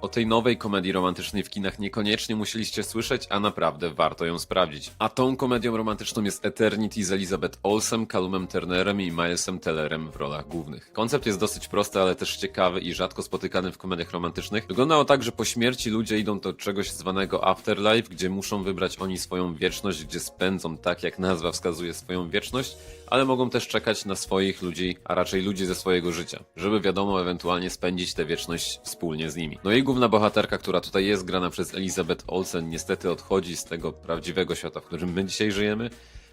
O tej nowej komedii romantycznej w kinach niekoniecznie musieliście słyszeć, a naprawdę warto ją sprawdzić. A tą komedią romantyczną jest Eternity z Elizabeth Olsen, Callumem Turnerem i Milesem Tellerem w rolach głównych. Koncept jest dosyć prosty, ale też ciekawy i rzadko spotykany w komediach romantycznych. Wyglądało tak, że po śmierci ludzie idą do czegoś zwanego afterlife, gdzie muszą wybrać oni swoją wieczność, gdzie spędzą tak, jak nazwa wskazuje, swoją wieczność, ale mogą też czekać na swoich ludzi, a raczej ludzi ze swojego życia, żeby wiadomo, ewentualnie spędzić tę wieczność wspólnie z nimi. No i główna bohaterka, która tutaj jest grana przez Elizabeth Olsen, niestety odchodzi z tego prawdziwego świata, w którym my dzisiaj żyjemy.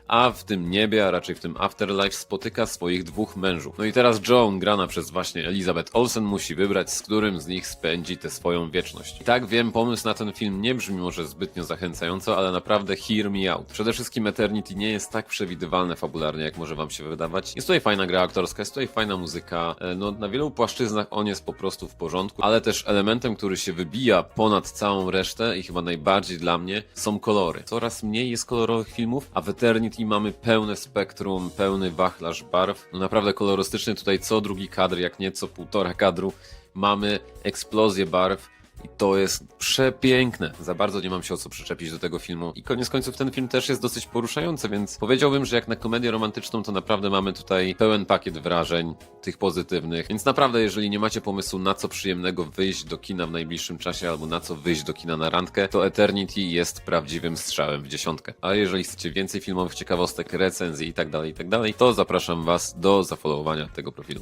A w tym niebie, a raczej w tym afterlife spotyka swoich dwóch mężów. No i teraz Joan, grana przez właśnie Elizabeth Olsen, musi wybrać, z którym z nich spędzi tę swoją wieczność. I tak wiem, pomysł na ten film nie brzmi może zbytnio zachęcająco, ale naprawdę hear me out. Przede wszystkim Eternity nie jest tak przewidywalne fabularnie, jak może wam się wydawać. Jest tutaj fajna gra aktorska, jest tutaj fajna muzyka, e, no na wielu płaszczyznach on jest po prostu w porządku, ale też elementem, który się wybija ponad całą resztę i chyba najbardziej dla mnie, są kolory. Coraz mniej jest kolorowych filmów, a w Eternity mamy pełne spektrum, pełny wachlarz barw. No naprawdę kolorystycznie tutaj co drugi kadr, jak nie co półtora kadru, mamy eksplozję barw. I to jest przepiękne. Za bardzo nie mam się o co przyczepić do tego filmu. I koniec końców ten film też jest dosyć poruszający, więc powiedziałbym, że jak na komedię romantyczną, to naprawdę mamy tutaj pełen pakiet wrażeń, tych pozytywnych. Więc naprawdę, jeżeli nie macie pomysłu na co przyjemnego wyjść do kina w najbliższym czasie, albo na co wyjść do kina na randkę, to Eternity jest prawdziwym strzałem w dziesiątkę. A jeżeli chcecie więcej filmowych ciekawostek, recenzji i tak dalej, i tak to zapraszam Was do zafollowowania tego profilu.